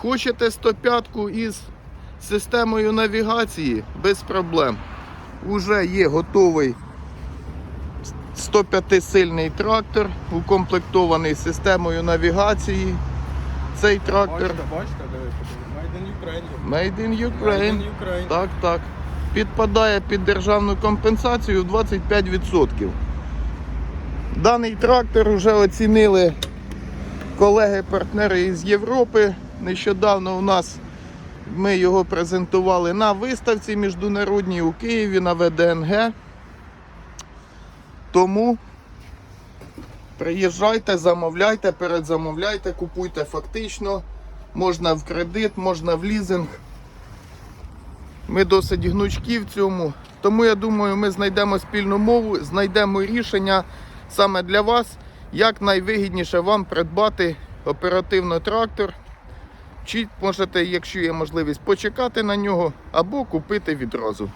Хочете 105 із системою навігації без проблем. Уже є готовий 105-сильний трактор, укомплектований системою навігації. Цей трактор Бачите, бачите. Made in Ukraine. Made in Made in Ukraine. Так, так. Підпадає під державну компенсацію в 25%. Даний трактор вже оцінили колеги-партнери із Європи. Нещодавно у нас ми його презентували на виставці міжнародній у Києві на ВДНГ. Тому приїжджайте, замовляйте, передзамовляйте, купуйте фактично. Можна в кредит, можна в лізинг. Ми досить гнучкі в цьому. Тому я думаю, ми знайдемо спільну мову, знайдемо рішення саме для вас, як найвигідніше вам придбати оперативно трактор. Чи можете, якщо є можливість, почекати на нього або купити відразу.